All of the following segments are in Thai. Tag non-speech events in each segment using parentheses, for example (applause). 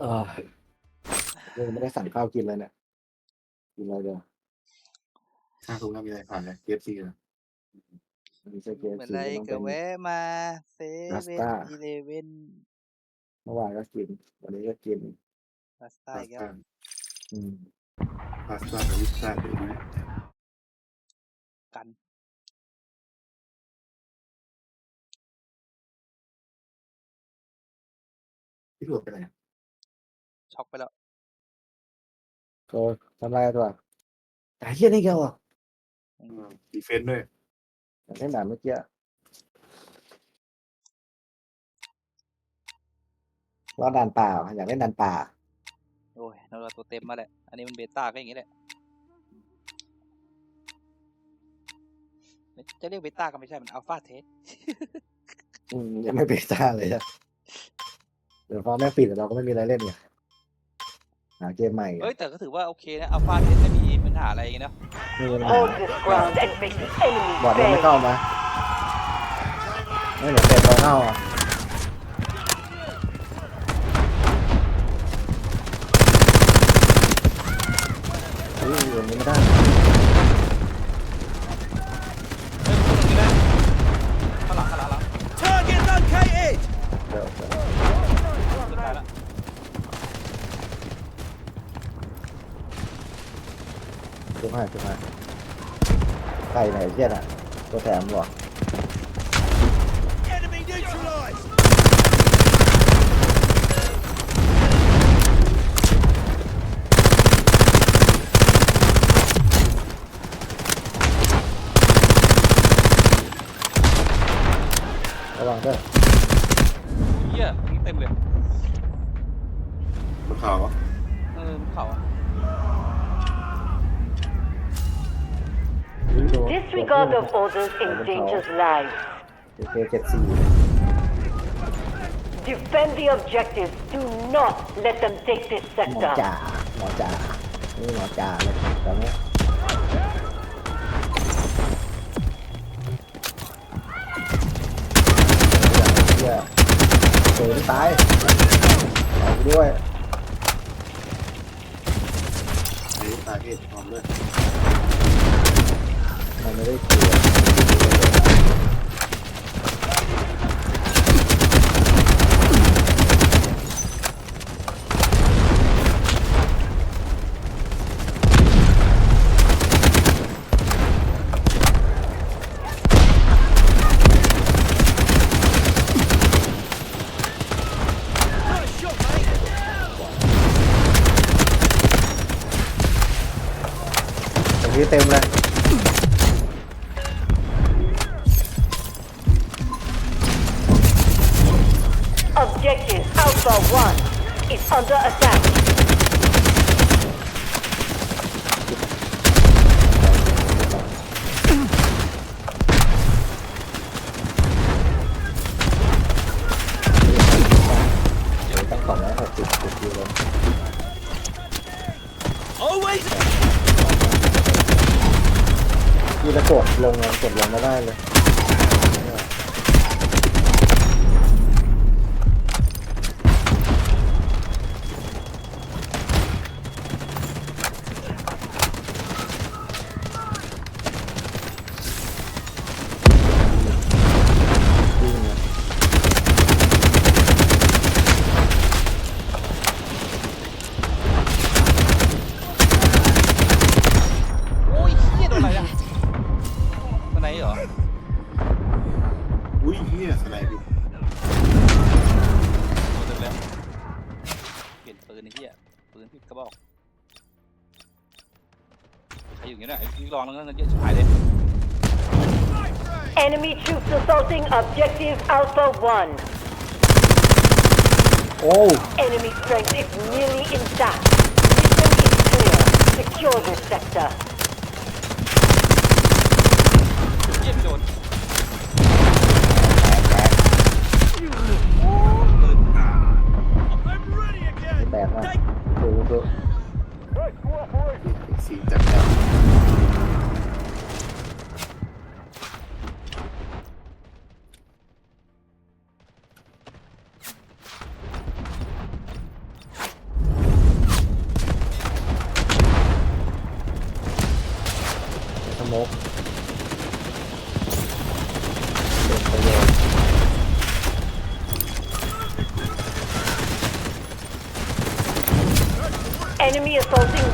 เออยังไม่ได้สั่งข้าวกินเลยเนี่ยกินอะไรเดี๋ยวข้างทุกน้ำมีอะไรผ่านเลยเกฟซีนะมีเซเกเหมือนซีไรต้องก็เป็นแวะมาเซพาสเว่นต้าอีเลเว่นเมื่อวานก็กิน วันนี้ก็กิน พาสต้าพาอีสกแล้วต้าอืมพาสต้ากับวิสต้าเดี๋ยวนี้กัน พี่หลวดไปไหนอะ ช็อกไปแล้วโก็ทำไรตัวแต่เฮียนี่แกวอะอืมดีเฟนต์ด้วยอยากเล่นหนาเมื่อกี้รอดด่านป่าว่ะอยากเล่นด่านป่า โอ้ยเราตัวเต็มมาแหละ อันนี้มันเบต้าก็อย่างนี้แหละ จะเรียกเบต้าก็ไม่ใช่ มันอัลฟาเทสอืมยังไม่เบต้าเลยอะเดี๋ยวพอแม่งปิดเราก็ไม่มีอะไรเล่นไง หาเกมใหม่เฮ้ย แต่ก็ถือว่าโอเคนะอัลฟาเทสไม่มีปัญหาอะไรนะไมมีปัญหา Hold this ground and make the enemy บอดยังไม่ pay. เข้ามาไม่เหมือนเป็ดตอนเข้าอะเฮ้ยอย่างนี้ไม่ได้ ข้างหลังข้างหลังข้างหลัง Target located! เดี๋ยวเดี๋ยว สุดท้ายละ จุ๊บให้จุ๊บให้ ไก่ไหนเชี่ยน่ะตัวแถมเหรอ Enemy neutralized! ระวังด้วยเหี้ยยิงเต็มเลย บนเขาอะเออมันเข่าอะ Disregard of orders endangers lives. โอเคเจ็ดสี่ Defend the objectives. Do not let them take this หมอ sector. จ่าหมอจ่านี่หมอจ่าเลยตอนนี้เฮียเสือตายเอาไปด้วย ไอ้ตาเพศพร้อมด้วย มันไม่ได้เกี่ยวตรงนี้เต็มเลย Alpha 1 is under attack. เดี๋ยวตั้งสองร้อยหกสิบจุดยูโร Always คือจะกดลงไงกดลงไม่ได้เลย อยู่อย่างเงี้ยนะไอ้พี่ลองแล้วเงินเยอะชิบหายเลย Enemy troops assaulting Objective Alpha 1. โอ้ Enemy strength is nearly intact. Mission is clear. Secure this sector.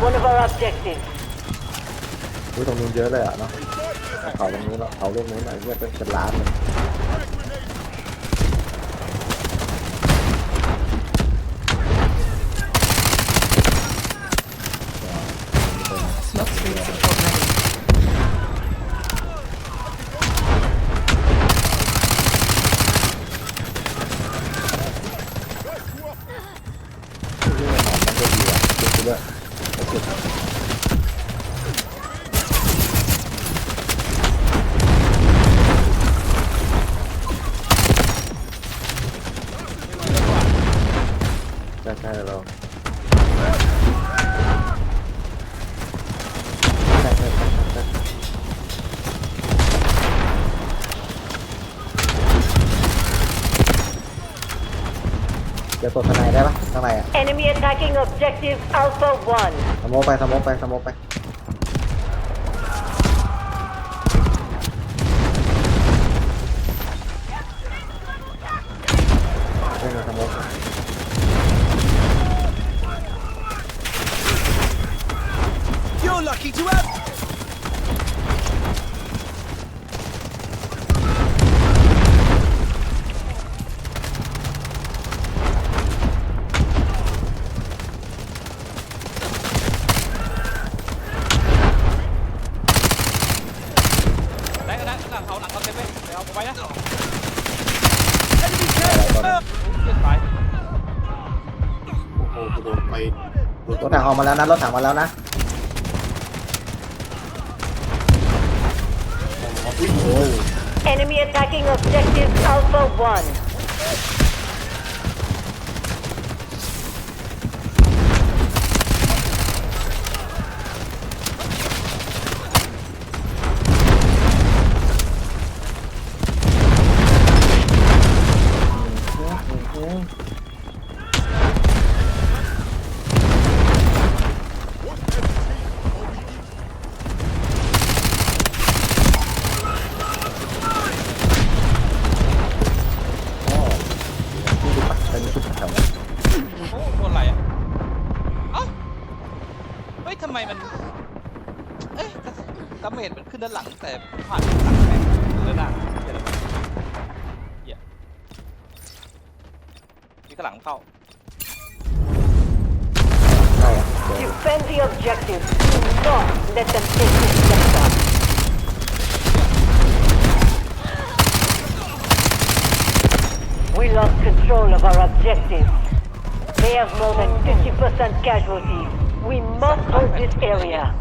One of our objectives. ดูตรงนู้นเยอะเลยอะเนาะเขาตรงนู้นแล้วเขาลูกนู้นอะไรเงี้ยเป็นเป็นล้านเลย ที่มันหอมมันก็ดีอะเก็บไปเลยโอเคใช่ใช่เราใช่ใช่ใช่ใช่ เดี๋ยวตัวทนายได้ปะข้างในอะ Enemy attacking objective Alpha 1. สโมกไปสโมกไปสโมกไป รถถังออกมาแล้วนะรถถังมาแล้วนะโอ้ย Enemy attacking objective Alpha 1. Not let them take this sector. We lost control of our objective. They have more than 50% casualties. We must hold this area.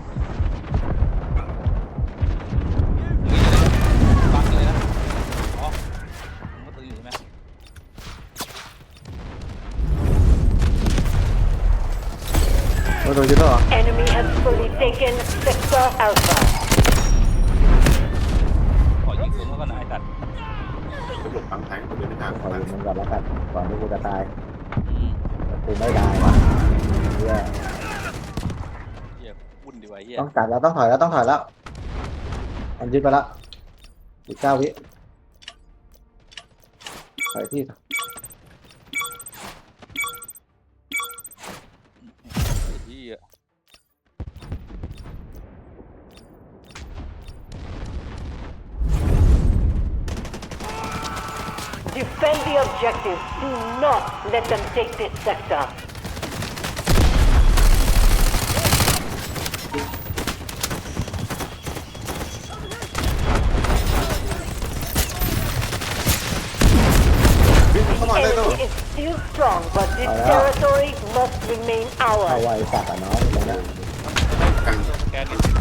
นยึดแล้วเหรอ Enemy has fully taken sector Alpha. ขอยิงสูงแล้วก็นายตัดกระโดดฟังไทยกูเดินไปทางขอขวายืมมันก่อนแล้วกันก่อนที่กูจะตายอืมแต่กูไม่ได้วะเหี้ยเฮียวุ่นดีวะเฮียต้องกลับแล้วต้องถอยแล้วต้องถอยแล้วมันยึดไปแล้วอีกเก้าวิถอยที่ objective. Do not let them take this sector. วิ่งเข้ามาได้ The แล้ว enemy is still strong, but this Alright. territory must remain เข้า ours. ไวสัตว์อะน้องตรงเนี้ยกันสแกนดิมัน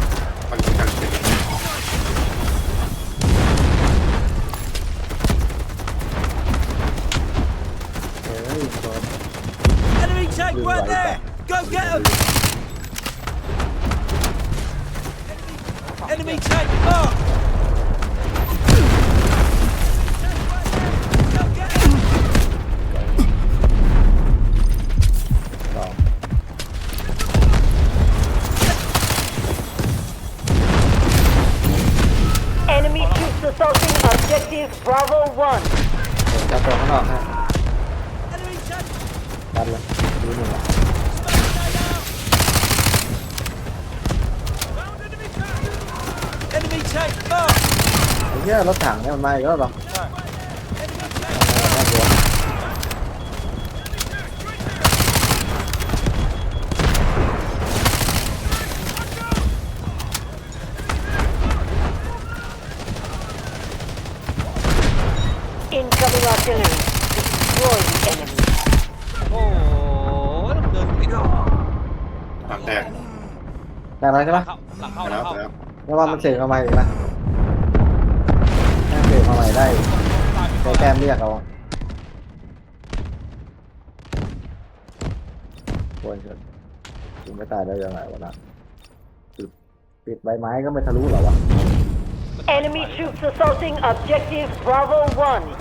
前が爆発 Incoming artillery. Destroy the enemy. โอ้ยเดินไม่ได้หรอกหลังแตกหลังอะไรใช่ปะหลังเข้าหลังเข้าหลังเข้า แล้วว่ามันเสกเอาใหม่อีกนะ ได้ไปใช้แต้มเรียกเอาควรจะยิงไม่ตายได้ยังไงวะนะปิดปิดใบไม้ก็ไม่ทะลุเหรอวะ Enemy troops assaulting objective Bravo 1.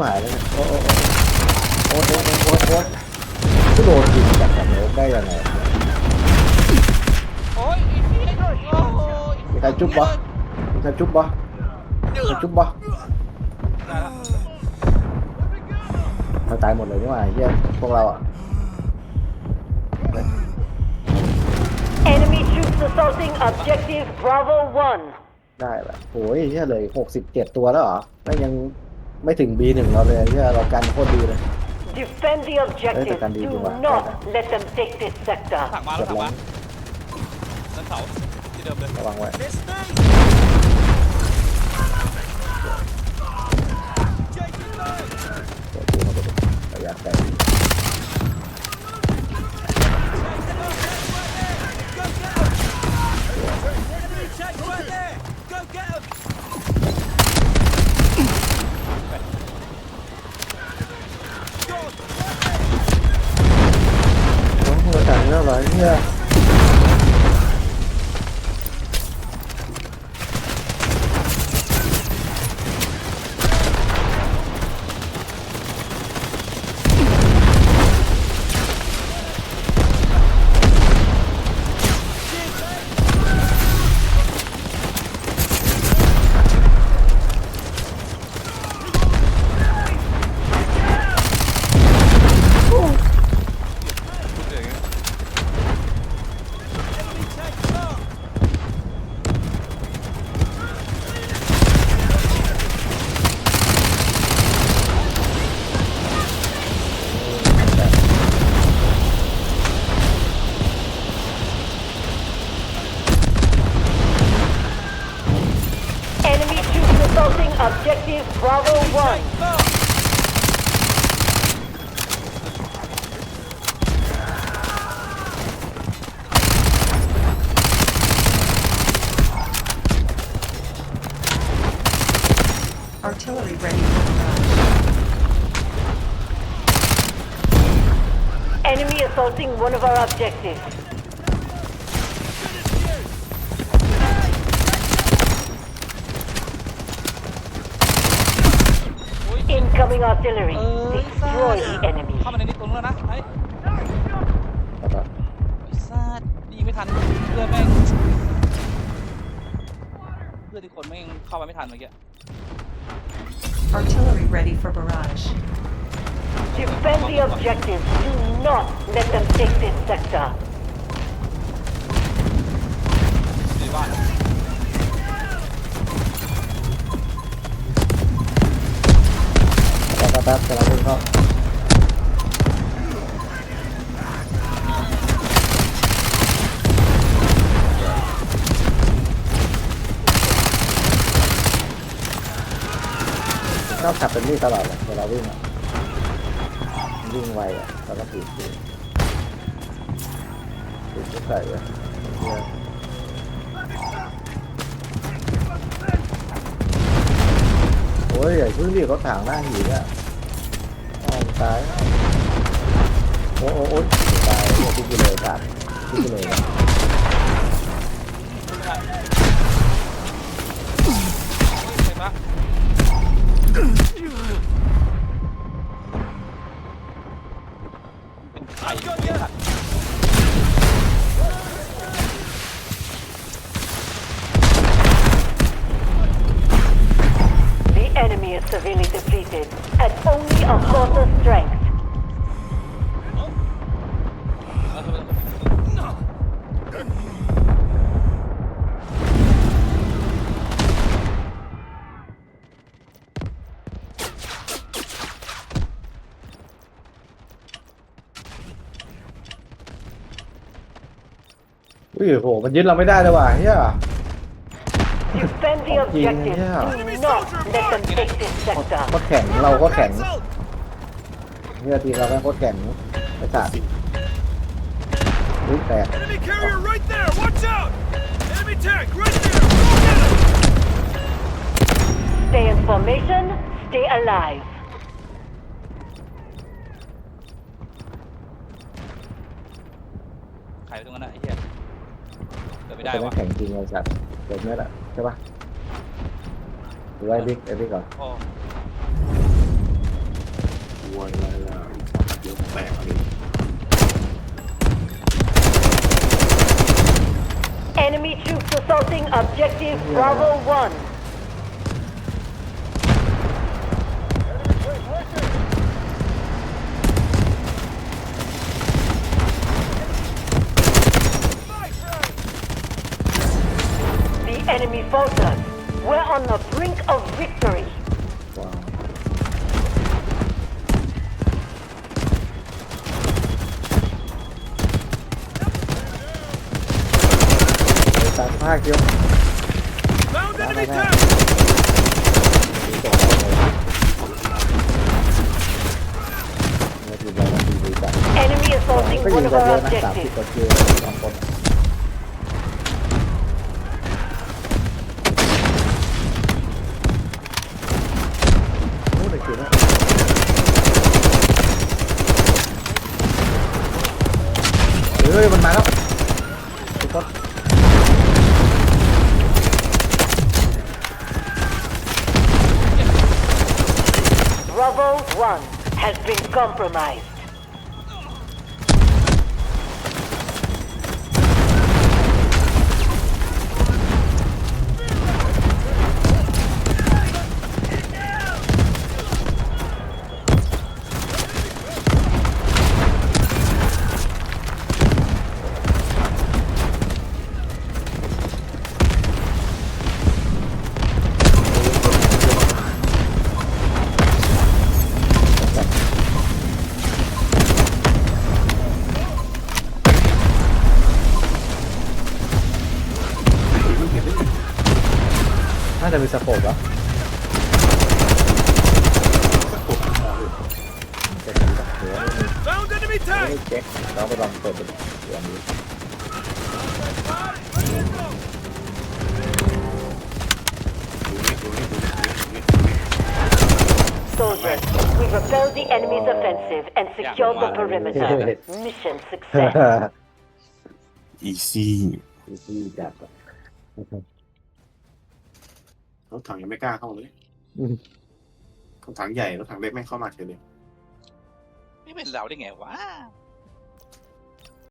หายเลยเนี่ยโอ้โอ้โอ้โอ้โอ้โอ้โอ้โอ้ก็โดนยิงจากฝั่งโน้ได้ยังไงโอ้ยอีเหี้ยโอ้โหมีใครจุ๊บปะมีใครจุ๊บปะมีใครจุ๊บปะมาตายหมดเลยนี่หว่าไอ้เฮียพวกเราอะ Enemy troops assaulting objective Bravo 1. ได้แบบโอ้ยเฮียเลยหกสิบเจ็ดตัวแล้วเหรอแล้วยัง ไม่ถึง B หนึ่งเราเลยเฮียเรากันโคตรดีเลย Defend the objective. Ê, tao đi Do luôn mà. not let them take this sector. ถังมาแล้วถังมานั่นเสาที่เดิมเลยระวังไว้ 1. Artillery ready for. Enemy assaulting one of our objectives. Incoming artillery. เอ้ย Destroy the enemy. เข้ามาในนี้ตรงนู้นแล้วนะไอ้แล้วก็ไอ้ซาดยิงไม่ทันเพื่อนแม่งเพื่อนที่คนแม่งเข้ามาไม่ทันเมื่อกี้ Artillery ready for barrage. Defend the objective. Do not let them take this sector. ในบ้าน ป๊บแต่เราเพิ่งเข้าชอบขับเป็นนี่ตลอดเลยเวลาวิ่งวิ่งไวอะแล้วก็ปีดปีดปีดก็ใส่อะโอ้ยใหญ่าเพิ่งรีบรถางหน้าหินอะ ตาย โอ้โอ้โอ้ยตายโอ้พี่กูเลยตายพี่กูเลยนะ โหมันยึดเราไม่ได้เลยว่ะเฮีย Defend the objective. Yeah. Do not let them take this sector. โคตรแข็งเราก็แข็งเฮียทีมเราแม่งโคตรแข็งไอ้สัตว์อุ้ยแตก Enemy carrier right there! Watch out! Enemy tank right there! Go get him! Stay in formation. Stay alive. ไข่ไปตรงนั้นน่ะไอ้เหี้ยเกิด ไม่ได้แต่แม่วะงแข็งจริงไอ้สัตว์เกิดเมื่อไหร่ใช่ปะหรือว่าไอ้บิ๊กไอ้บิ๊กก่อนโอ้วัวอะไรล่ะเดี๋ยวแตกเลย Enemy troops assaulting objective Bravo 1. The enemy fought us. We're on the brink of victory. ว้าวไอ้ตามภาคเดียว Found enemy Bye-bye. tank! ส่งเราเล ยเนี่ยทีมเราดีดีจัด Enemy assaulting ก็ยิ one ง of กันเย our อะนะสามสิบ objectives. Compromised. น่าจะมีสโคปวะ ปวดหัวเลย จะมีแบบเดี๋ยวไม่มี Found enemy ไม่ tank! ได้เช็คเราไปลองเปิดดูเดี๋ยวมี ดูนี่ดูนี่ดูนี่ดูนี่ Soldiers, we repelled the enemy's offensive and secured the perimeter. Mission success. (laughs) อีซี่ อีซี่จัดอะ รถถังยังไม่กล้าเข้าเลยอืม รถถังใหญ่รถถังเล็กไม่เข้ามาเฉยเลย ไม่เป็นเราได้ไงวะ